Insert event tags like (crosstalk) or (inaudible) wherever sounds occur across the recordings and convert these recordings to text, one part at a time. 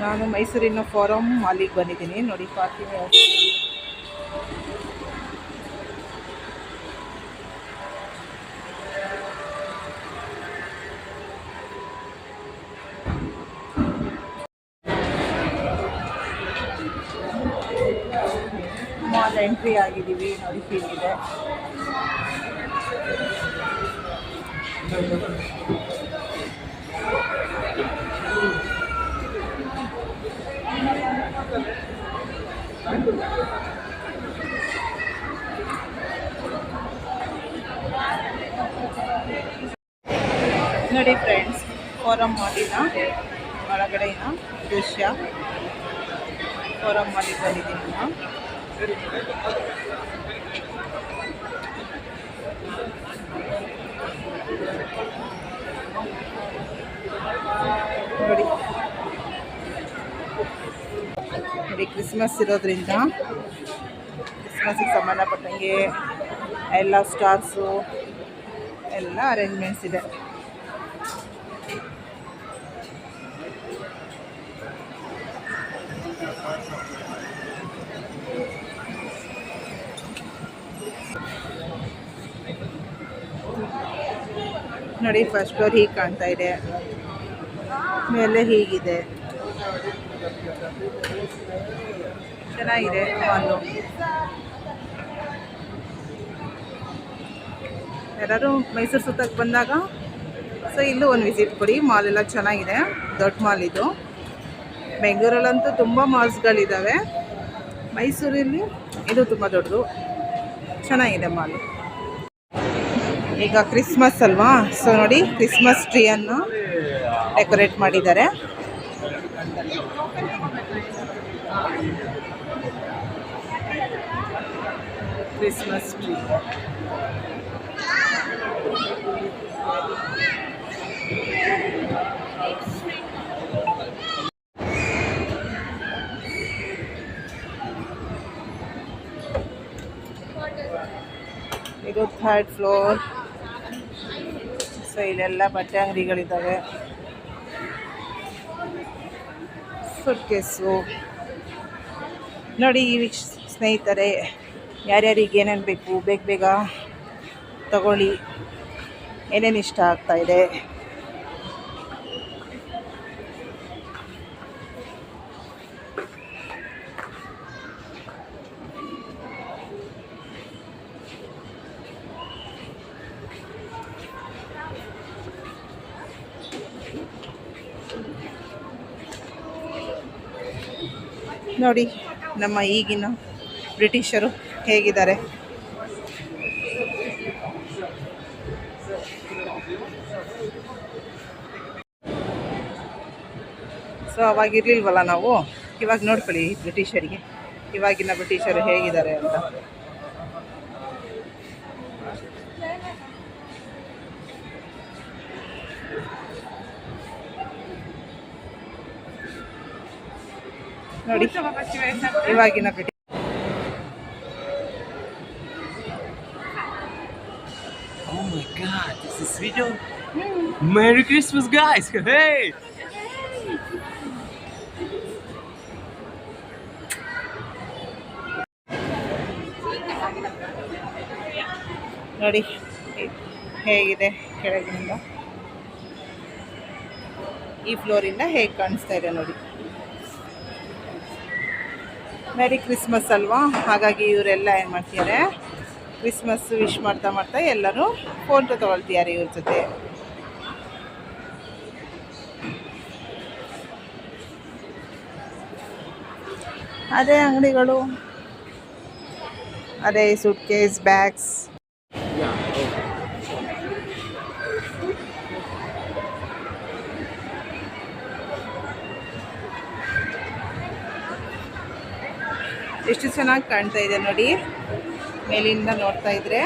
ನಾನು ಮೈಸೂರಿನ ಫಾರಂ ಮಾಲಿಗೆ ಬಂದಿದ್ದೀನಿ. ನೋಡಿ ಪಾರ್ಕಿಂಗ್ ಮಾಲ್ ಎಂಟ್ರಿ ಆಗಿದ್ದೀವಿ. ನೋಡಿ ಹೀಗಿದೆ ನೋಡಿ ಫ್ರೆಂಡ್ಸ್ ಫೋರಮ್ ಮಾಲಿನ ಒಳಗಡೆಯ ದೃಶ್ಯ. ಫೋರಮ್ ಮಾಲಿಗೆ ಬಂದಿದ್ದೀನಿ ನೋಡಿ. ನೋಡಿ ಕ್ರಿಸ್ಮಸ್ ಇರೋದ್ರಿಂದ ಕ್ರಿಸ್ಮಸ್ಗೆ ಸಂಬಂಧಪಟ್ಟಂಗೆ ಎಲ್ಲ ಸ್ಟಾರ್ಸು ಎಲ್ಲ ಅರೇಂಜ್ಮೆಂಟ್ಸ್ ಇದೆ. ನೋಡಿ ಫಸ್ಟ್ ಫ್ಲೋರ್ ಹೀಗೆ ಕಾಣ್ತಾ ಇದೆ. ಮೇಲೆ ಹೀಗಿದೆ. ಚೆನ್ನಾಗಿದೆ ಮಾಲು ಯಾರು ಮೈಸೂರು ಸುತ್ತಕ್ಕೆ ಬಂದಾಗ, ಸೊ ಇಲ್ಲೂ ಒಂದು ವಿಸಿಟ್ ಕೊಡಿ. ಮಾಲ್ ಎಲ್ಲ ಚೆನ್ನಾಗಿದೆ. ದೊಡ್ಡ ಮಾಲ್ ಇದು. ಬೆಂಗಳೂರಲ್ಲಂತೂ ತುಂಬ ಮಾಲ್ಸ್ಗಳಿದ್ದಾವೆ ಮೈಸೂರಲ್ಲಿ ಇದು ತುಂಬ ದೊಡ್ಡದು. ಚೆನ್ನಾಗಿದೆ ಮಾಲು. ಈಗ ಕ್ರಿಸ್ಮಸ್ ಅಲ್ವಾ? ಸೊ ನೋಡಿ, ಕ್ರಿಸ್ಮಸ್ ಟ್ರೀಯನ್ನು ಡೆಕೋರೇಟ್ ಮಾಡಿದ್ದಾರೆ. Christmas tree. ಇದು ಥರ್ಡ್ ಫ್ಲೋರ್ ಸೊ ಇಲ್ಲೆಲ್ಲ ಬಟ್ಟೆ ಅಂಗಡಿಗಳಿದ್ದಾವೆ ಫುಡ್ ಕೇಸು ನೋಡಿ ಈ ಸ್ನೇಹಿತರೆ ಯಾರ್ಯಾರಿಗೆ ಏನೇನು ಬೇಕು ಬೇಗ ಬೇಗ ತಗೊಳ್ಳಿ. ಏನೇನು ಇಷ್ಟ ಆಗ್ತಾ ಇದೆ. ನೋಡಿ ನಮ್ಮ ಈಗಿನ ಬ್ರಿಟಿಷರು ಹೇಗಿದ್ದಾರೆ? ಸೊ ಅವಾಗ ಇರ್ಲಿಲ್ವಲ್ಲ ನಾವು? ಇವಾಗ ನೋಡ್ಕೊಳ್ಳಿ ಬ್ರಿಟಿಷರಿಗೆ. ಇವಾಗಿನ ಬ್ರಿಟಿಷರು ಹೇಗಿದ್ದಾರೆ ಅಂತ. ನೋಡಿ. ಇವಾಗಿನ British is video. Merry Christmas, guys! (laughs) Hey! ನೋಡಿ ಹೇಗಿದೆ ಕೆಳಗಿನಿಂದ ಈ ಫ್ಲೋರಿಂದ ಹೇಗೆ ಕಾಣಿಸ್ತಾ ಇದೆ ನೋಡಿ ಮೆರಿ ಕ್ರಿಸ್ಮಸ್ ಅಲ್ವಾ ಹಾಗಾಗಿ ಇವರೆಲ್ಲ ಏನು ಮಾಡ್ತಿದ್ದಾರೆ ಕ್ರಿಸ್ಮಸ್ ವಿಶ್ ಮಾಡ್ತಾ ಮಾಡ್ತಾ ಎಲ್ಲರೂ ಫೋಟೋ ತಗೊಳ್ತಿದ್ದಾರೆ ಇವ್ರ ಜೊತೆ. ಅದೇ ಅಂಗಡಿಗಳು. ಅದೇ ಸೂಟ್ ಕೇಸ್ ಬ್ಯಾಗ್ಸ್ ಎಷ್ಟು ಚೆನ್ನಾಗಿ ಕಾಣ್ತಾ ಇದೆ ನೋಡಿ. ಮೇಲಿಂದ ನೋಡ್ತಾ ಇದ್ರೆ.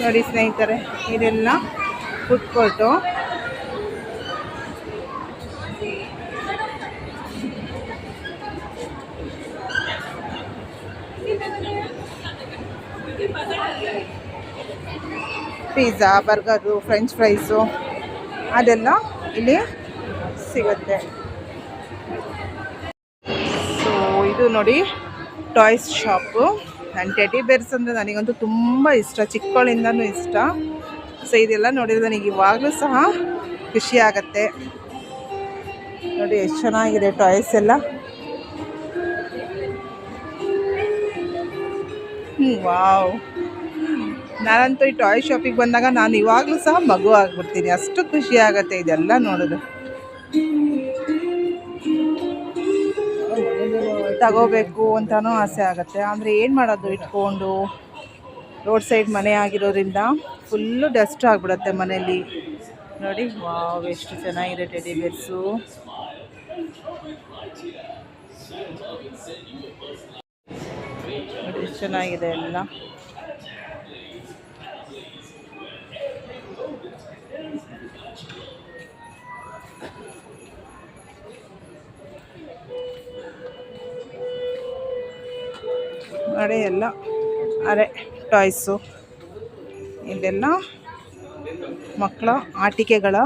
ನೋಡಿ ಸ್ನೇಹಿತರೆ ಇದೆಲ್ಲ food court pizza burger French fries ಅದೆಲ್ಲ ಇಲ್ಲಿ ಸಿಗುತ್ತೆ. ಸೊ ಇದು ನೋಡಿ ಟಾಯ್ಸ್ ಶಾಪು. ನನ್ನ ಟೆಡಿ ಬೇರ್ಸ್ ಅಂದರೆ ನನಗಂತೂ ತುಂಬ ಇಷ್ಟ. ಚಿಕ್ಕವಳಿಂದನೂ ಇಷ್ಟ. ಸೊ ಇದೆಲ್ಲ ನೋಡಿದರೆ ನನಗೆ ಇವಾಗಲೂ ಸಹ ಖುಷಿ ಆಗುತ್ತೆ. ನೋಡಿ ಎಷ್ಟು ಚೆನ್ನಾಗಿದೆ ಟಾಯ್ಸ್ ಎಲ್ಲ. ಹ್ಞೂ ವಾವ್. ನಾನಂತೂ ಈ ಟಾಯ್ ಶಾಪಿಗೆ ಬಂದಾಗ ನಾನು ಇವಾಗಲೂ ಸಹ ಮಗು ಆಗ್ಬಿಡ್ತೀನಿ. ಅಷ್ಟು ಖುಷಿ ಆಗುತ್ತೆ ಇದೆಲ್ಲ ನೋಡೋದು. ತಗೋಬೇಕು ಅಂತಲೂ ಆಸೆ ಆಗುತ್ತೆ. ಅಂದರೆ ಏನು ಮಾಡೋದು ಇಟ್ಕೊಂಡು? ರೋಡ್ ಸೈಡ್ ಮನೆ ಆಗಿರೋದ್ರಿಂದ ಫುಲ್ಲು ಡಸ್ಟ್ ಆಗಿಬಿಡುತ್ತೆ ಮನೆಯಲ್ಲಿ. ನೋಡಿ, ವಾವ್, ಎಷ್ಟು ಚೆನ್ನಾಗಿದೆ ಟೆಡಿ ಬೇರ್ಸು ನೋಡಿ, ಎಷ್ಟು ಚೆನ್ನಾಗಿದೆ ಎಲ್ಲ. ಅಡೆ ಎಲ್ಲ, ಅರೆ ಟಾಯ್ಸು ಇದೆಲ್ಲ ಮಕ್ಕಳ ಆಟಿಕೆಗಳ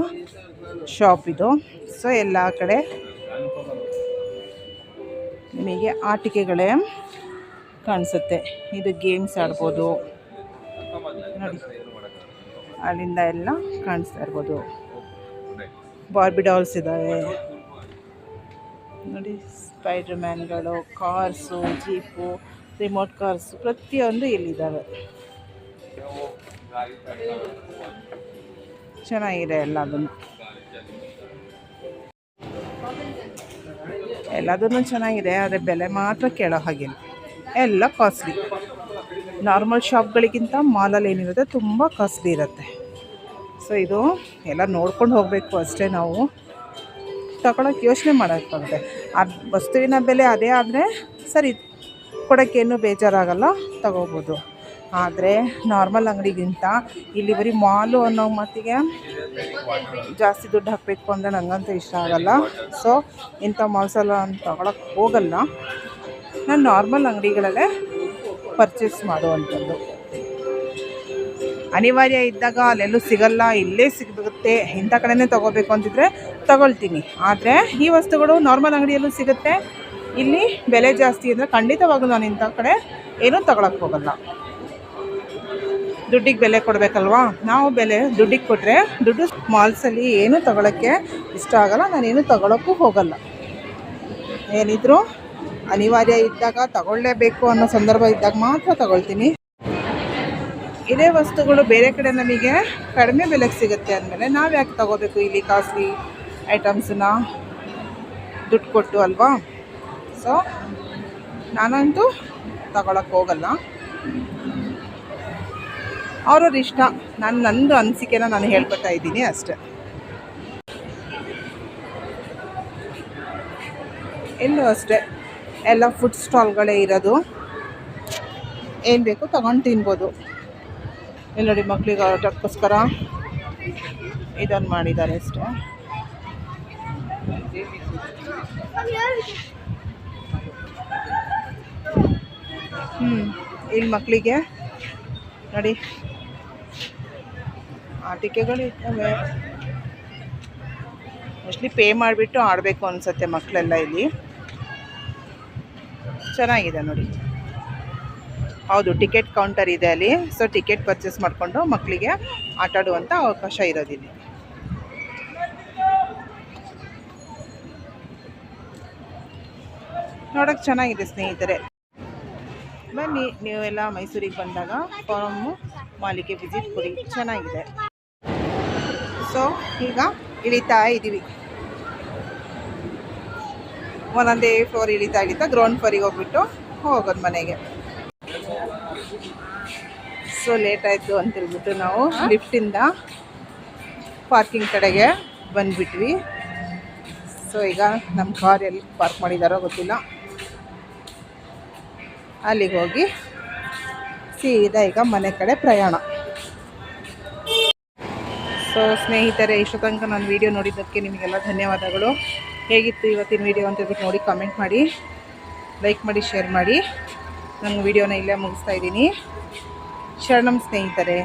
ಶಾಪ್ ಇದು. ಸೊ ಎಲ್ಲ ಕಡೆ ನಿಮಗೆ ಆಟಿಕೆಗಳೇ ಕಾಣಿಸುತ್ತೆ. ಇದು ಗೇಮ್ಸ್ ಆಡ್ಬೋದು. ನೋಡಿ, ಅಲ್ಲಿಂದ ಎಲ್ಲ ಕಾಣಿಸ್ತಾ ಇರ್ಬೋದು. ಬಾರ್ಬಿ ಡಾಲ್ಸ್ ಇದ್ದಾವೆ ನೋಡಿ ಸ್ಪೈಡರ್ ಮ್ಯಾನ್ಗಳು ಕಾರ್ಸು ಜೀಪು ರಿಮೋಟ್ ಕಾರ್ಸ್ ಪ್ರತಿಯೊಂದು ಇಲ್ಲಿದ್ದಾವೆ. ಚೆನ್ನಾಗಿದೆ ಎಲ್ಲದನ್ನು ಎಲ್ಲದನ್ನು ಚೆನ್ನಾಗಿದೆ, ಆದರೆ ಬೆಲೆ ಮಾತ್ರ ಕೇಳೋ ಹಾಗಿಲ್ಲ ಎಲ್ಲ ಕಾಸ್ಟ್ಲಿ ನಾರ್ಮಲ್ ಶಾಪ್ಗಳಿಗಿಂತ ಮಾಲಲ್ಲಿ ಏನಿರುತ್ತೆ, ತುಂಬ ಕಾಸ್ಟ್ಲಿ ಇರುತ್ತೆ. ಸೊ ಇದು ಎಲ್ಲ ನೋಡ್ಕೊಂಡು ಹೋಗಬೇಕು ಅಷ್ಟೇ ನಾವು. ತಗೊಳಕ್ಕೆ ಯೋಚನೆ ಮಾಡೋಕ್ಕಾಗುತ್ತೆ ಆ ವಸ್ತುವಿನ ಬೆಲೆ ಅದೇ ಆದರೆ ಸರಿ ಕೊಡೋಕ್ಕೇನು ಬೇಜಾರಾಗಲ್ಲ, ತಗೋಬೋದು. ಆದರೆ ನಾರ್ಮಲ್ ಅಂಗಡಿಗಿಂತ ಇಲ್ಲಿ ಬರೀ ಮಾಲು ಅನ್ನೋ ಮತ್ತಿಗೆ ಜಾಸ್ತಿ ದುಡ್ಡು ಹಾಕಬೇಕು ಅಂದರೆ ನನಗಂತೂ ಇಷ್ಟ ಆಗಲ್ಲ. ಸೊ ಇಂಥ ಮಾಲ್ಸೆಲ್ಲ ತಗೊಳಕ್ಕೆ ಹೋಗಲ್ಲ. ನಾನು ನಾರ್ಮಲ್ ಅಂಗಡಿಗಳಲ್ಲೇ ಪರ್ಚೇಸ್ ಮಾಡುವಂಥದ್ದು. ಅನಿವಾರ್ಯ ಇದ್ದಾಗ ಅಲ್ಲೆಲ್ಲೂ ಸಿಗಲ್ಲ, ಇಲ್ಲೇ ಸಿಗುತ್ತೆ ಇಂಥ ಕಡೆಯೇ ತೊಗೋಬೇಕು ಅಂತಿದ್ರೆ ತಗೊಳ್ತೀನಿ. ಆದರೆ ಈ ವಸ್ತುಗಳು ನಾರ್ಮಲ್ ಅಂಗಡಿಯಲ್ಲೂ ಸಿಗುತ್ತೆ. ಇಲ್ಲಿ ಬೆಲೆ ಜಾಸ್ತಿ ಅಂದರೆ ಖಂಡಿತವಾಗೂ ನಾನು ಇಂಥ ಕಡೆ ಏನೂ ತಗೊಳಕ್ಕೆ ಹೋಗಲ್ಲ. ದುಡ್ಡಿಗೆ ಬೆಲೆ ಕೊಡಬೇಕಲ್ವಾ? ನಾವು ಬೆಲೆ ದುಡ್ಡಿಗೆ ಕೊಟ್ಟರೆ ದುಡ್ಡು ಮಾಲ್ಸಲ್ಲಿ ಏನೂ ತಗೊಳಕ್ಕೆ ಇಷ್ಟ ಆಗಲ್ಲ ನಾನೇನು ತಗೊಳಕ್ಕೂ ಹೋಗಲ್ಲ. ಏನಿದ್ರು ಅನಿವಾರ್ಯ ಇದ್ದಾಗ ತಗೊಳ್ಳೇಬೇಕು ಅನ್ನೋ ಸಂದರ್ಭ ಇದ್ದಾಗ ಮಾತ್ರ ತಗೊಳ್ತೀನಿ. ಇದೇ ವಸ್ತುಗಳು ಬೇರೆ ಕಡೆ ನಮಗೆ ಕಡಿಮೆ ಬೆಲೆಗೆ ಸಿಗುತ್ತೆ ಅಂದಮೇಲೆ ನಾವು ಯಾಕೆ ತಗೋಬೇಕು ಇಲ್ಲಿ ಕಾಸ್ಟ್ಲಿ ಐಟಮ್ಸನ್ನ ದುಡ್ಡು ಕೊಟ್ಟು ಅಲ್ವಾ? ಸೊ ನಾನಂತೂ ತಗೊಳಕ್ಕೆ ಹೋಗಲ್ಲ. ಅವ್ರವ್ರ ಇಷ್ಟ. ನಾನು ನಂದು ಅನಿಸಿಕೆನ ನಾನು ಹೇಳ್ಕೊತಾ ಇದ್ದೀನಿ ಅಷ್ಟೆ. ಎಲ್ಲೂ ಅಷ್ಟೇ. ಎಲ್ಲ ಫುಡ್ ಸ್ಟಾಲ್ಗಳೇ ಇರೋದು. ಏನು ಬೇಕು ತಗೊಂಡು ತಿನ್ಬೋದು. ಇಲ್ಲಿ ನೋಡಿ ಆಟಕ್ಕೋಸ್ಕರ ಇದನ್ನು ಮಾಡಿದ್ದಾರೆ ಅಷ್ಟೇ. ಹ್ಞೂ ಇಲ್ಲಿ ಮಕ್ಕಳಿಗೆ ನೋಡಿ. ಆಟಿಕೆಗಳು ಇರ್ತವೆ. ಮೋಸ್ಟ್ಲಿ ಪೇ ಮಾಡಿಬಿಟ್ಟು ಆಡಬೇಕು ಅನಿಸುತ್ತೆ ಮಕ್ಕಳೆಲ್ಲ ಇಲ್ಲಿ. ಚೆನ್ನಾಗಿದೆ ನೋಡಿ. ಹೌದು, ಟಿಕೆಟ್ ಕೌಂಟರ್ ಇದೆ ಅಲ್ಲಿ. ಸೊ ಟಿಕೆಟ್ ಪರ್ಚೇಸ್ ಮಾಡಿಕೊಂಡು ಮಕ್ಕಳಿಗೆ ಆಟ ಆಡುವಂಥ ಅವಕಾಶ ಇರೋದಿಲ್ಲ ನೋಡೋಕೆ ಚೆನ್ನಾಗಿದೆ ಸ್ನೇಹಿತರೆ. ಬನ್ನಿ ನೀವೆಲ್ಲ ಮೈಸೂರಿಗೆ ಬಂದಾಗ ಫಾರಮ್ಮು ಮಾಲಿಗೆ ವಿಸಿಟ್ ಕೊಡಿ. ಚೆನ್ನಾಗಿದೆ. ಸೊ ಈಗ ಇಳಿತಾ ಇದ್ದೀವಿ ಒಂದೊಂದೇ ಫ್ಲೋರ್ ಇಳಿತಾ ಇಳಿತಾ ಗ್ರೌಂಡ್ ಫ್ಲೋರಿಗೆ ಹೋಗ್ಬಿಟ್ಟು ಹೋಗೋದು ಮನೆಗೆ. ಸೊ ಲೇಟ್ ಆಯಿತು ಅಂತ ಹೇಳ್ಬಿಟ್ಟು ನಾವು ಲಿಫ್ಟಿಂದ ಪಾರ್ಕಿಂಗ್ ಕಡೆಗೆ ಬಂದುಬಿಟ್ವಿ. ಸೊ ಈಗ ನಮ್ಮ ಕಾರ್ ಎಲ್ಲಿ ಪಾರ್ಕ್ ಮಾಡಿದಾರೋ ಗೊತ್ತಿಲ್ಲ. ಅಲ್ಲಿಗೆ ಹೋಗಿ ಸೀದಾ ಈಗ ಮನೆ ಕಡೆ ಪ್ರಯಾಣ. ಸೊ ಸ್ನೇಹಿತರೆ, ಇಷ್ಟು ತನಕ ನಾನು ವೀಡಿಯೋ ನೋಡಿದ್ದಕ್ಕೆ ನಿಮಗೆಲ್ಲ ಧನ್ಯವಾದಗಳು. ಹೇಗಿತ್ತು ಇವತ್ತಿನ ವೀಡಿಯೋ ಅಂತ ಹೇಳ್ಬಿಟ್ಟು ನೋಡಿ ಕಮೆಂಟ್ ಮಾಡಿ ಲೈಕ್ ಮಾಡಿ ಶೇರ್ ಮಾಡಿ. ನನ್ನ ವೀಡಿಯೋನ ಇಲ್ಲೇ ಮುಗಿಸ್ತಾ ಇದ್ದೀನಿ. ಶರಣಂ ಸ್ನೇಹಿತರೆ.